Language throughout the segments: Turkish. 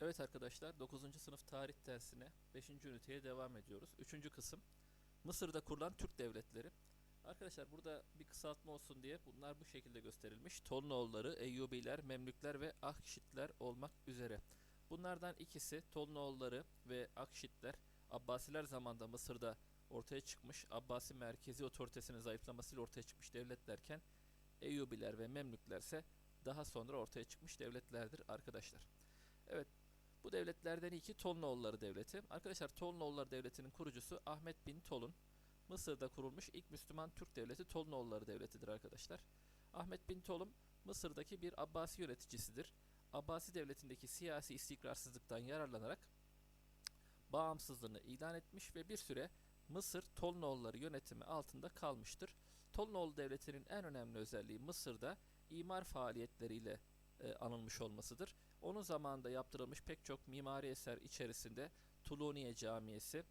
Evet arkadaşlar 9. sınıf tarih dersine 5. üniteye devam ediyoruz. 3. kısım Mısır'da kurulan Türk devletleri. Arkadaşlar burada bir kısaltma olsun diye bunlar bu şekilde gösterilmiş. Tolunoğulları, Eyyubiler, Memlükler ve Akşitler olmak üzere. Bunlardan ikisi Tolunoğulları ve Akşitler Abbasiler zamanında Mısır'da ortaya çıkmış. Abbasi merkezi otoritesinin zayıflamasıyla ortaya çıkmış devletlerken Eyyubiler ve Memlükler ise daha sonra ortaya çıkmış devletlerdir arkadaşlar. Evet bu devletlerden iki Tolunoğulları Devleti. Arkadaşlar Tolunoğulları Devleti'nin kurucusu Ahmet bin Tolun. Mısır'da kurulmuş ilk Müslüman Türk devleti Tolunoğulları Devleti'dir arkadaşlar. Ahmet bin Tolun Mısır'daki bir Abbasi yöneticisidir. Abbasi devletindeki siyasi istikrarsızlıktan yararlanarak bağımsızlığını ilan etmiş ve bir süre Mısır Tolunoğulları yönetimi altında kalmıştır. Tolunoğlu Devleti'nin en önemli özelliği Mısır'da imar faaliyetleriyle e, anılmış olmasıdır. Onun zamanında yaptırılmış pek çok mimari eser içerisinde Tuluniye Camiyesi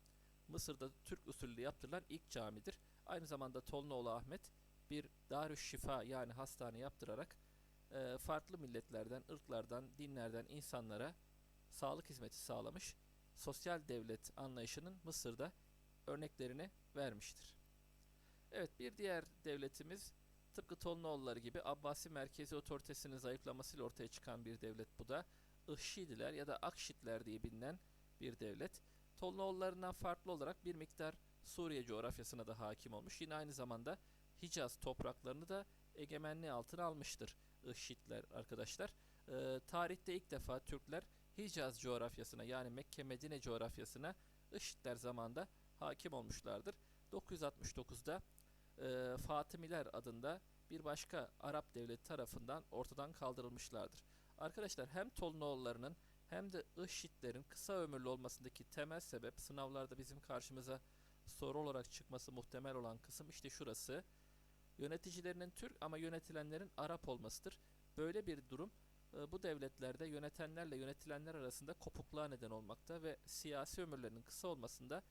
Mısır'da Türk usulü yaptırılan ilk camidir. Aynı zamanda Tolunoğlu Ahmet bir Darüşşifa yani hastane yaptırarak e, farklı milletlerden, ırklardan, dinlerden insanlara sağlık hizmeti sağlamış. Sosyal devlet anlayışının Mısır'da örneklerini vermiştir. Evet bir diğer devletimiz tıpkı Tolunoğulları gibi Abbasi merkezi otoritesinin zayıflamasıyla ortaya çıkan bir devlet bu da. Ihşidiler ya da Akşitler diye bilinen bir devlet. Tolunoğullarından farklı olarak bir miktar Suriye coğrafyasına da hakim olmuş. Yine aynı zamanda Hicaz topraklarını da egemenliği altına almıştır Ihşitler arkadaşlar. Ee, tarihte ilk defa Türkler Hicaz coğrafyasına yani Mekke Medine coğrafyasına Ihşitler zamanında hakim olmuşlardır. 969'da e, Fatimiler adında bir başka Arap devleti tarafından ortadan kaldırılmışlardır. Arkadaşlar hem Tolunoğullarının hem de IŞİD'lerin kısa ömürlü olmasındaki temel sebep sınavlarda bizim karşımıza soru olarak çıkması muhtemel olan kısım işte şurası. Yöneticilerinin Türk ama yönetilenlerin Arap olmasıdır. Böyle bir durum e, bu devletlerde yönetenlerle yönetilenler arasında kopukluğa neden olmakta ve siyasi ömürlerinin kısa olmasında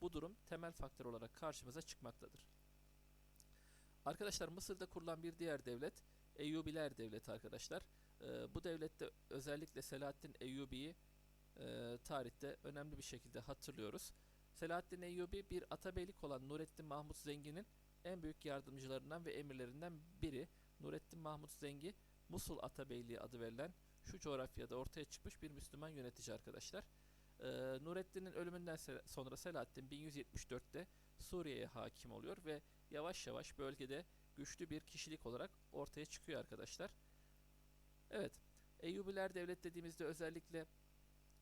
bu durum temel faktör olarak karşımıza çıkmaktadır. Arkadaşlar Mısır'da kurulan bir diğer devlet Eyyubiler Devleti arkadaşlar. Ee, bu devlette özellikle Selahaddin Eyyubi'yi e, tarihte önemli bir şekilde hatırlıyoruz. Selahaddin Eyyubi bir atabeylik olan Nurettin Mahmut Zengi'nin en büyük yardımcılarından ve emirlerinden biri. Nurettin Mahmut Zengi Musul Atabeyliği adı verilen şu coğrafyada ortaya çıkmış bir Müslüman yönetici arkadaşlar. Ee, Nurettin'in ölümünden sonra Selahaddin 1174'te Suriye'ye hakim oluyor ve yavaş yavaş bölgede güçlü bir kişilik olarak ortaya çıkıyor arkadaşlar. Evet, Eyyubiler Devlet dediğimizde özellikle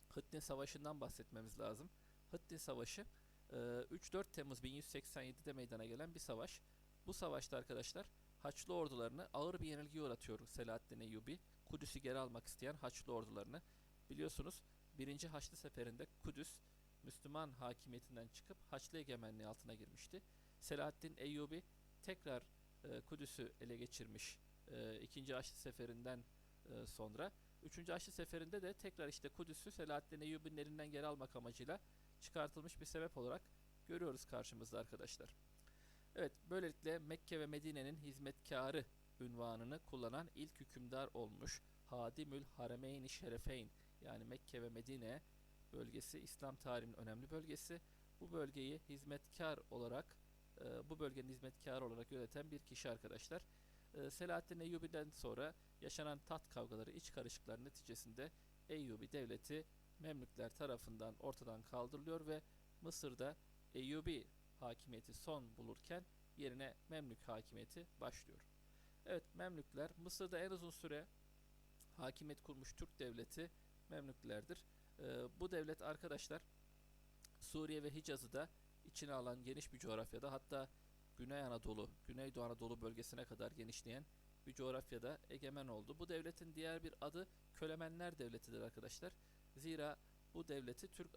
Hıttin Savaşı'ndan bahsetmemiz lazım. Hıttin Savaşı 3-4 Temmuz 1187'de meydana gelen bir savaş. Bu savaşta arkadaşlar Haçlı ordularını ağır bir yenilgiye uğratıyor Selahaddin Eyyubi. Kudüs'ü geri almak isteyen Haçlı ordularını. Biliyorsunuz 1. Haçlı Seferi'nde Kudüs Müslüman hakimiyetinden çıkıp Haçlı egemenliği altına girmişti. Selahaddin Eyyubi tekrar e, Kudüs'ü ele geçirmiş e, ikinci Haçlı Seferi'nden e, sonra. Üçüncü Haçlı Seferi'nde de tekrar işte Kudüs'ü Selahaddin Eyyubi'nin elinden geri almak amacıyla çıkartılmış bir sebep olarak görüyoruz karşımızda arkadaşlar. Evet böylelikle Mekke ve Medine'nin hizmetkarı ünvanını kullanan ilk hükümdar olmuş Hadimül Harameyn-i Şerefeyn yani Mekke ve Medine bölgesi İslam tarihinin önemli bölgesi. Bu bölgeyi hizmetkar olarak e, bu bölgenin hizmetkarı olarak yöneten bir kişi arkadaşlar. E, Selahaddin Eyyubi'den sonra yaşanan tat kavgaları, iç karışıklar neticesinde Eyyubi devleti Memlükler tarafından ortadan kaldırılıyor ve Mısır'da Eyyubi hakimiyeti son bulurken yerine Memlük hakimiyeti başlıyor. Evet Memlükler Mısır'da en uzun süre hakimiyet kurmuş Türk devleti Memlüklerdir. Ee, bu devlet arkadaşlar Suriye ve Hicaz'ı da içine alan geniş bir coğrafyada hatta Güney Anadolu, Güneydoğu Anadolu bölgesine kadar genişleyen bir coğrafyada egemen oldu. Bu devletin diğer bir adı Kölemenler Devleti'dir arkadaşlar. Zira bu devleti Türk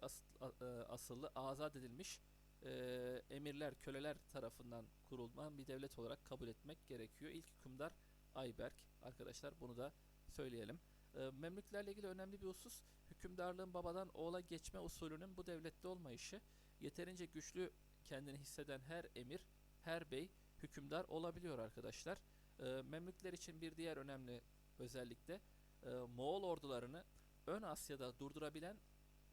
e, asıllı azat edilmiş e, emirler, köleler tarafından kurulan bir devlet olarak kabul etmek gerekiyor. İlk hükümdar Ayberk arkadaşlar bunu da söyleyelim. E, Memlüklerle ilgili önemli bir husus hükümdarlığın babadan oğula geçme usulünün bu devlette olmayışı. Yeterince güçlü kendini hisseden her emir, her bey hükümdar olabiliyor arkadaşlar. E, Memlükler için bir diğer önemli özellik de e, Moğol ordularını ön Asya'da durdurabilen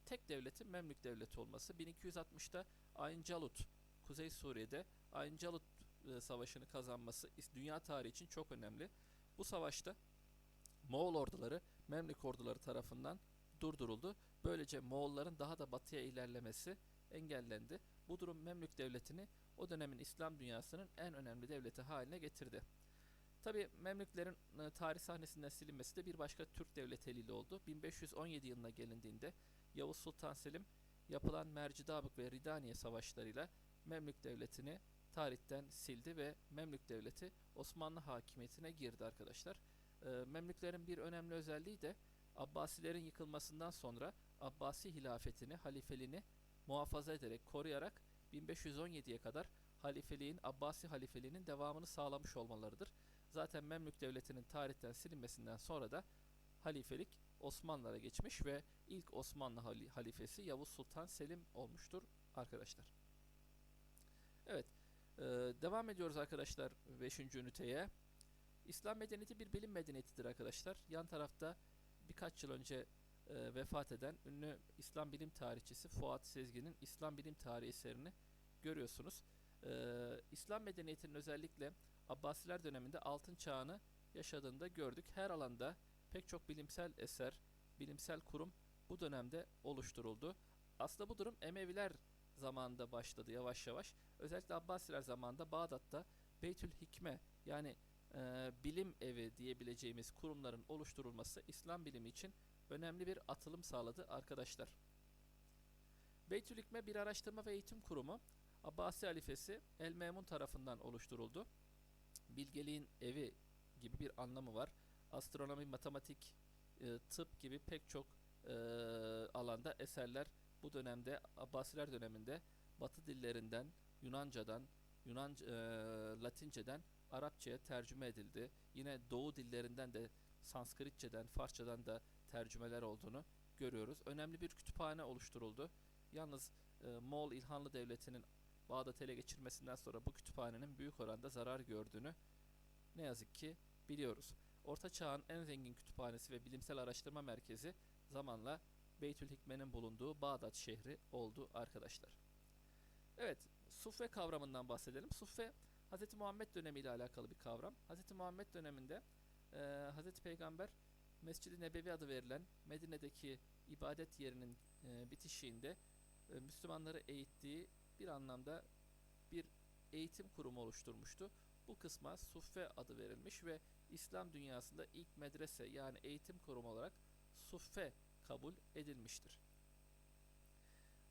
tek devletin Memlük devleti olması. 1260'da Ayn Calut Kuzey Suriye'de Ayn Calut e, savaşını kazanması dünya tarihi için çok önemli. Bu savaşta Moğol orduları Memlük orduları tarafından durduruldu. Böylece Moğolların daha da batıya ilerlemesi engellendi. Bu durum Memlük devletini o dönemin İslam dünyasının en önemli devleti haline getirdi. Tabi Memlüklerin e, tarih sahnesinden silinmesi de bir başka Türk devleti eliyle oldu. 1517 yılına gelindiğinde Yavuz Sultan Selim yapılan Mercidabık ve Ridaniye savaşlarıyla Memlük devletini tarihten sildi ve Memlük devleti Osmanlı hakimiyetine girdi arkadaşlar. Memlüklerin bir önemli özelliği de Abbasilerin yıkılmasından sonra Abbasi hilafetini, halifeliğini muhafaza ederek, koruyarak 1517'ye kadar halifeliğin, Abbasi halifeliğinin devamını sağlamış olmalarıdır. Zaten Memlük Devleti'nin tarihten silinmesinden sonra da halifelik Osmanlılara geçmiş ve ilk Osmanlı hali- halifesi Yavuz Sultan Selim olmuştur arkadaşlar. Evet, devam ediyoruz arkadaşlar 5. üniteye. İslam medeniyeti bir bilim medeniyetidir arkadaşlar. Yan tarafta birkaç yıl önce e, vefat eden ünlü İslam bilim tarihçisi Fuat Sezgin'in İslam bilim tarihi eserini görüyorsunuz. E, İslam medeniyetinin özellikle Abbasiler döneminde altın çağını yaşadığını da gördük. Her alanda pek çok bilimsel eser, bilimsel kurum bu dönemde oluşturuldu. Aslında bu durum Emeviler zamanında başladı yavaş yavaş. Özellikle Abbasiler zamanında Bağdat'ta Beytül Hikme yani e, bilim evi diyebileceğimiz kurumların oluşturulması İslam bilimi için önemli bir atılım sağladı arkadaşlar. Beytül Hikme bir araştırma ve eğitim kurumu Abbasi halifesi El Memun tarafından oluşturuldu. Bilgeliğin evi gibi bir anlamı var. Astronomi, matematik, e, tıp gibi pek çok e, alanda eserler bu dönemde Abbasiler döneminde Batı dillerinden Yunanca'dan, Yunan e, Latinceden Arapçaya tercüme edildi. Yine Doğu dillerinden de Sanskritçeden, Farsçadan da tercümeler olduğunu görüyoruz. Önemli bir kütüphane oluşturuldu. Yalnız e, Moğol İlhanlı Devleti'nin Bağdat'ı ele geçirmesinden sonra bu kütüphanenin büyük oranda zarar gördüğünü ne yazık ki biliyoruz. Orta Çağ'ın en zengin kütüphanesi ve bilimsel araştırma merkezi zamanla Beytül Hikme'nin bulunduğu Bağdat şehri oldu arkadaşlar. Evet, suffe kavramından bahsedelim. Suffe Hz. Muhammed dönemiyle alakalı bir kavram. Hz. Muhammed döneminde e, Hz. Peygamber Mescid-i Nebevi adı verilen Medine'deki ibadet yerinin e, bitişiğinde e, Müslümanları eğittiği bir anlamda bir eğitim kurumu oluşturmuştu. Bu kısma Suffe adı verilmiş ve İslam dünyasında ilk medrese yani eğitim kurumu olarak Suffe kabul edilmiştir.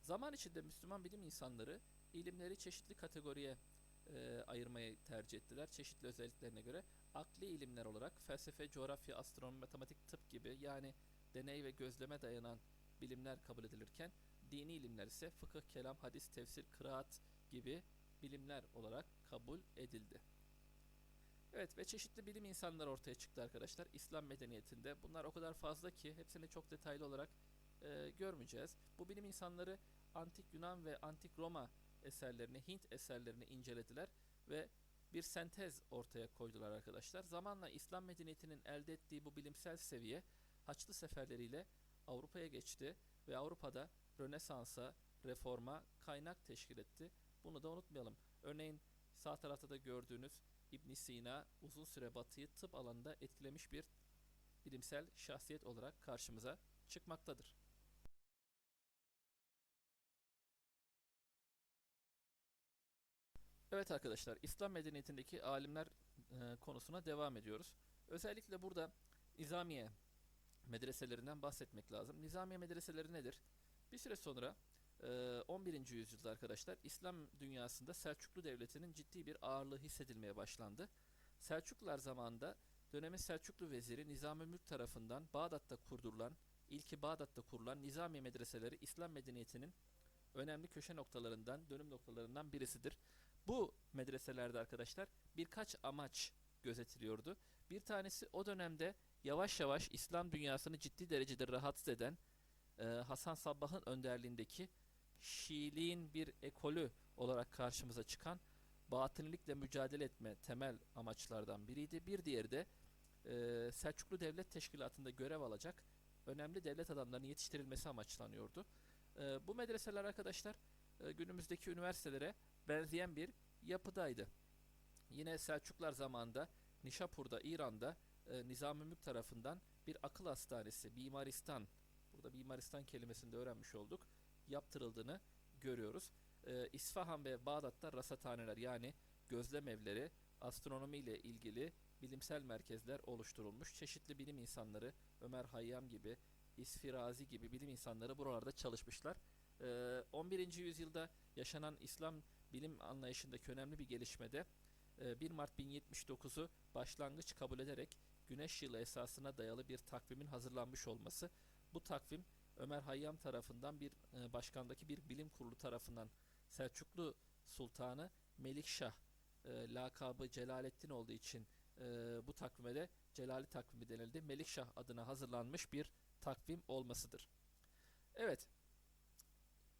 Zaman içinde Müslüman bilim insanları ilimleri çeşitli kategoriye e, ayırmayı tercih ettiler. Çeşitli özelliklerine göre akli ilimler olarak felsefe, coğrafya, astronomi, matematik, tıp gibi yani deney ve gözleme dayanan bilimler kabul edilirken dini ilimler ise fıkıh, kelam, hadis, tefsir, kıraat gibi bilimler olarak kabul edildi. Evet ve çeşitli bilim insanları ortaya çıktı arkadaşlar İslam medeniyetinde. Bunlar o kadar fazla ki hepsini çok detaylı olarak e, görmeyeceğiz. Bu bilim insanları antik Yunan ve antik Roma eserlerini, Hint eserlerini incelediler ve bir sentez ortaya koydular arkadaşlar. Zamanla İslam medeniyetinin elde ettiği bu bilimsel seviye Haçlı seferleriyle Avrupa'ya geçti ve Avrupa'da Rönesans'a, reforma kaynak teşkil etti. Bunu da unutmayalım. Örneğin sağ tarafta da gördüğünüz İbn Sina uzun süre Batı'yı tıp alanında etkilemiş bir bilimsel şahsiyet olarak karşımıza çıkmaktadır. Evet arkadaşlar, İslam medeniyetindeki alimler e, konusuna devam ediyoruz. Özellikle burada Nizamiye medreselerinden bahsetmek lazım. Nizamiye medreseleri nedir? Bir süre sonra e, 11. yüzyılda arkadaşlar İslam dünyasında Selçuklu Devleti'nin ciddi bir ağırlığı hissedilmeye başlandı. Selçuklular zamanında dönemin Selçuklu veziri Nizami Mülk tarafından Bağdat'ta kurdurulan, ilki Bağdat'ta kurulan Nizamiye medreseleri İslam medeniyetinin önemli köşe noktalarından, dönüm noktalarından birisidir. Bu medreselerde arkadaşlar birkaç amaç gözetiliyordu. Bir tanesi o dönemde yavaş yavaş İslam dünyasını ciddi derecede rahatsız eden e, Hasan Sabbah'ın önderliğindeki Şiiliğin bir ekolü olarak karşımıza çıkan batınilikle mücadele etme temel amaçlardan biriydi. Bir diğeri de e, Selçuklu Devlet Teşkilatı'nda görev alacak önemli devlet adamlarının yetiştirilmesi amaçlanıyordu. E, bu medreseler arkadaşlar e, günümüzdeki üniversitelere benzeyen bir yapıdaydı. Yine Selçuklar zamanında Nişapur'da, İran'da e, Nizami Mülk tarafından bir akıl hastanesi, Bimaristan, burada Bimaristan kelimesini de öğrenmiş olduk, yaptırıldığını görüyoruz. E, İsfahan ve Bağdat'ta rasathaneler yani gözlem evleri, astronomi ile ilgili bilimsel merkezler oluşturulmuş. Çeşitli bilim insanları, Ömer Hayyam gibi, İsfirazi gibi bilim insanları buralarda çalışmışlar. E, 11. yüzyılda yaşanan İslam bilim anlayışındaki önemli bir gelişmede e, 1 Mart 1079'u başlangıç kabul ederek güneş yılı esasına dayalı bir takvimin hazırlanmış olması. Bu takvim Ömer Hayyam tarafından bir e, başkandaki bir bilim kurulu tarafından Selçuklu Sultanı Melikşah e, lakabı Celalettin olduğu için e, bu takvime de Celali takvimi denildi. Melikşah adına hazırlanmış bir takvim olmasıdır. Evet,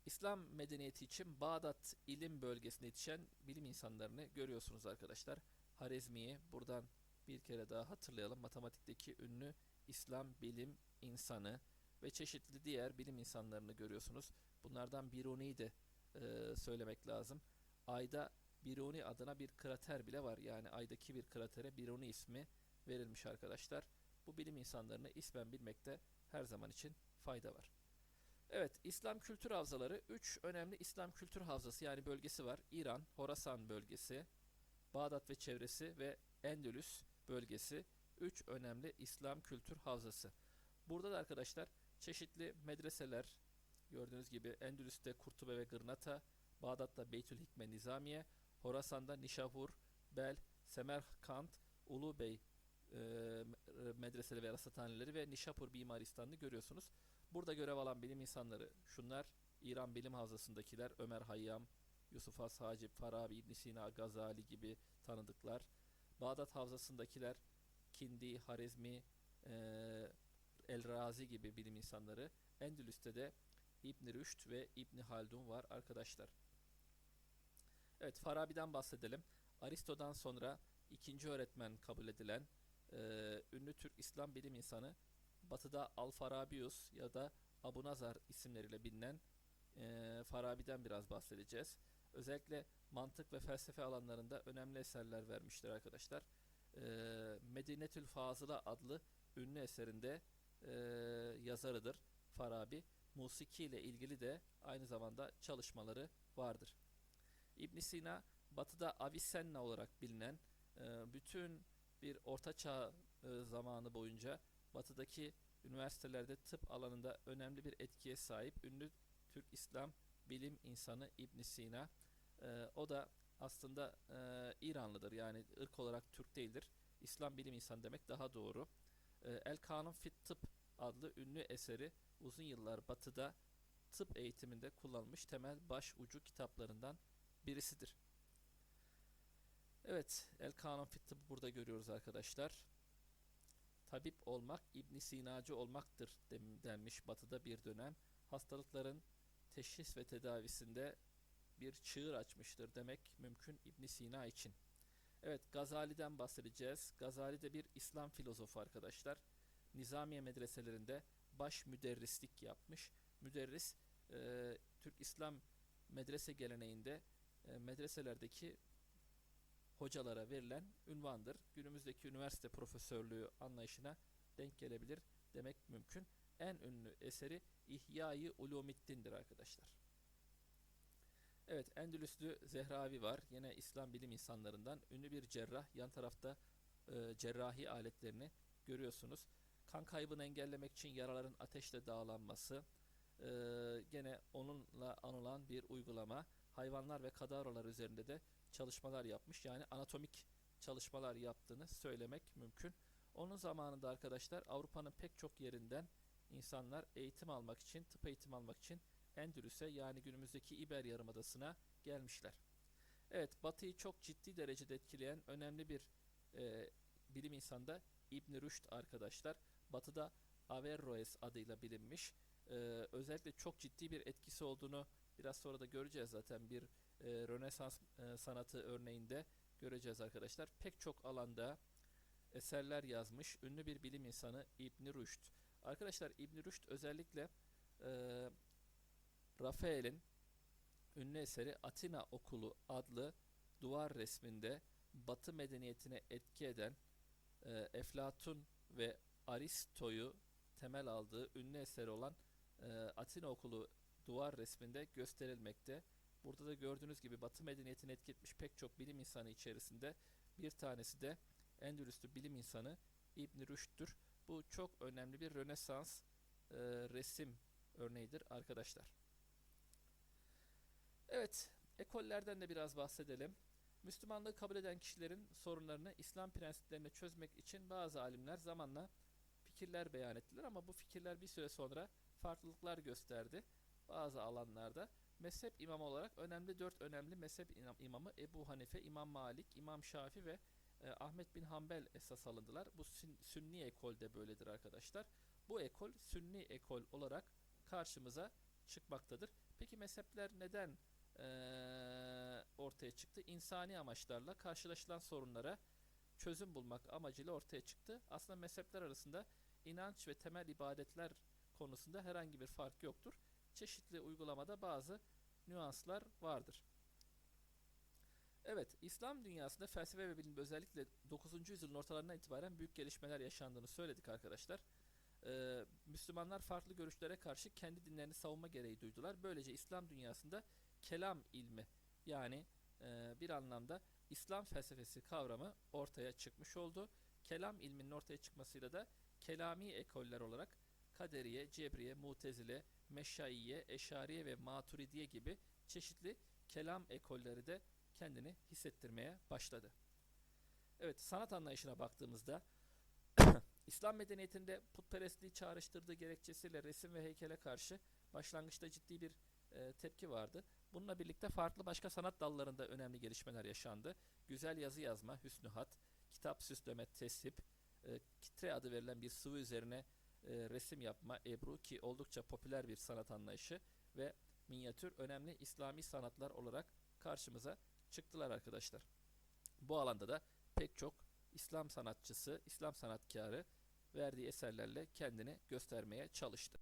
İslam medeniyeti için Bağdat ilim bölgesinde yetişen bilim insanlarını görüyorsunuz arkadaşlar. Harezmi'yi buradan bir kere daha hatırlayalım. Matematikteki ünlü İslam bilim insanı ve çeşitli diğer bilim insanlarını görüyorsunuz. Bunlardan Biruni'yi de e, söylemek lazım. Ayda Biruni adına bir krater bile var. Yani aydaki bir kratere Biruni ismi verilmiş arkadaşlar. Bu bilim insanlarını ismen bilmekte her zaman için fayda var. Evet, İslam kültür havzaları 3 önemli İslam kültür havzası yani bölgesi var. İran, Horasan bölgesi, Bağdat ve çevresi ve Endülüs bölgesi 3 önemli İslam kültür havzası. Burada da arkadaşlar çeşitli medreseler gördüğünüz gibi Endülüs'te Kurtube ve Gırnata, Bağdat'ta Beytül Hikme Nizamiye, Horasan'da Nişapur, Bel, Semerkant, Ulubey e, medreseleri ve rasathaneleri ve Nişapur Bimaristan'ı görüyorsunuz. Burada görev alan bilim insanları şunlar. İran Bilim Havzası'ndakiler Ömer Hayyam, Yusuf Has Hacip, Farabi, İbn Sina, Gazali gibi tanıdıklar. Bağdat Havzası'ndakiler Kindi, Harezmi, e, El Razi gibi bilim insanları. Endülüs'te de İbn Rüşd ve İbn Haldun var arkadaşlar. Evet Farabi'den bahsedelim. Aristo'dan sonra ikinci öğretmen kabul edilen e, ünlü Türk İslam bilim insanı Batı'da Al-Farabius ya da Abu Nazar isimleriyle bilinen e, Farabi'den biraz bahsedeceğiz. Özellikle mantık ve felsefe alanlarında önemli eserler vermiştir arkadaşlar. E, Medinetül Fazıla adlı ünlü eserinde e, yazarıdır Farabi. Musiki ile ilgili de aynı zamanda çalışmaları vardır. İbn Sina Batı'da Avicenna olarak bilinen e, bütün bir ortaçağ e, zamanı boyunca Batı'daki üniversitelerde tıp alanında önemli bir etkiye sahip ünlü Türk İslam bilim insanı İbn Sina. E, o da aslında e, İranlıdır yani ırk olarak Türk değildir. İslam bilim insanı demek daha doğru. E, El Kanun Fit Tıp adlı ünlü eseri uzun yıllar Batı'da tıp eğitiminde kullanılmış temel baş ucu kitaplarından birisidir. Evet, El Kanun Fit Tıp'ı burada görüyoruz arkadaşlar. Tabip olmak İbn Sinacı olmaktır denmiş Batı'da bir dönem. Hastalıkların teşhis ve tedavisinde bir çığır açmıştır demek mümkün İbn Sina için. Evet, Gazali'den bahsedeceğiz. Gazali de bir İslam filozofu arkadaşlar. Nizamiye medreselerinde baş müderrislik yapmış. Müderris e, Türk İslam medrese geleneğinde e, medreselerdeki hocalara verilen ünvandır. Günümüzdeki üniversite profesörlüğü anlayışına denk gelebilir demek mümkün. En ünlü eseri İhya-i Ulumiddin'dir arkadaşlar. Evet, Endülüslü Zehravi var. Yine İslam bilim insanlarından ünlü bir cerrah. Yan tarafta e, cerrahi aletlerini görüyorsunuz. Kan kaybını engellemek için yaraların ateşle dağlanması, e, gene onunla anılan bir uygulama. Hayvanlar ve kadavralar üzerinde de çalışmalar yapmış. Yani anatomik çalışmalar yaptığını söylemek mümkün. Onun zamanında arkadaşlar Avrupa'nın pek çok yerinden insanlar eğitim almak için, tıp eğitim almak için Endülüs'e yani günümüzdeki İber Yarımadası'na gelmişler. Evet, Batı'yı çok ciddi derecede etkileyen önemli bir e, bilim insanı da İbn Rüşd arkadaşlar. Batı'da Averroes adıyla bilinmiş. E, özellikle çok ciddi bir etkisi olduğunu biraz sonra da göreceğiz zaten bir e, Rönesans e, sanatı örneğinde göreceğiz arkadaşlar. Pek çok alanda eserler yazmış ünlü bir bilim insanı İbn Rüşd. Arkadaşlar İbn Rüşd özellikle e, Rafael'in ünlü eseri Atina Okulu adlı duvar resminde Batı medeniyetine etki eden e, Eflatun ve Aristo'yu temel aldığı ünlü eseri olan e, Atina Okulu duvar resminde gösterilmekte. Burada da gördüğünüz gibi Batı medeniyetini etki etmiş pek çok bilim insanı içerisinde bir tanesi de Endülüslü bilim insanı İbn Rüşd'tür. Bu çok önemli bir Rönesans e, resim örneğidir arkadaşlar. Evet, ekollerden de biraz bahsedelim. Müslümanlığı kabul eden kişilerin sorunlarını İslam prensiplerine çözmek için bazı alimler zamanla fikirler beyan ettiler ama bu fikirler bir süre sonra farklılıklar gösterdi bazı alanlarda. Mezhep imamı olarak önemli dört önemli mezhep imam- imamı Ebu Hanife, İmam Malik, İmam Şafi ve e, Ahmet bin Hanbel esas alındılar. Bu sün- sünni ekol de böyledir arkadaşlar. Bu ekol sünni ekol olarak karşımıza çıkmaktadır. Peki mezhepler neden eee, ortaya çıktı? İnsani amaçlarla karşılaşılan sorunlara çözüm bulmak amacıyla ortaya çıktı. Aslında mezhepler arasında inanç ve temel ibadetler konusunda herhangi bir fark yoktur. Çeşitli uygulamada bazı nüanslar vardır. Evet, İslam dünyasında felsefe ve bilim özellikle 9. yüzyılın ortalarından itibaren büyük gelişmeler yaşandığını söyledik arkadaşlar. Ee, Müslümanlar farklı görüşlere karşı kendi dinlerini savunma gereği duydular. Böylece İslam dünyasında kelam ilmi yani e, bir anlamda İslam felsefesi kavramı ortaya çıkmış oldu. Kelam ilminin ortaya çıkmasıyla da kelami ekoller olarak Kaderiye, Cebriye, Mutezile, Meşaiye, Eşariye ve Maturidiye gibi çeşitli kelam ekolleri de kendini hissettirmeye başladı. Evet, sanat anlayışına baktığımızda İslam medeniyetinde putperestliği çağrıştırdığı gerekçesiyle resim ve heykele karşı başlangıçta ciddi bir e, tepki vardı. Bununla birlikte farklı başka sanat dallarında önemli gelişmeler yaşandı. Güzel yazı yazma, hüsnü hat, kitap süsleme, tesip, e, kitre adı verilen bir sıvı üzerine e, resim yapma, ebru ki oldukça popüler bir sanat anlayışı ve minyatür önemli İslami sanatlar olarak karşımıza çıktılar arkadaşlar. Bu alanda da pek çok İslam sanatçısı, İslam sanatkarı verdiği eserlerle kendini göstermeye çalıştı.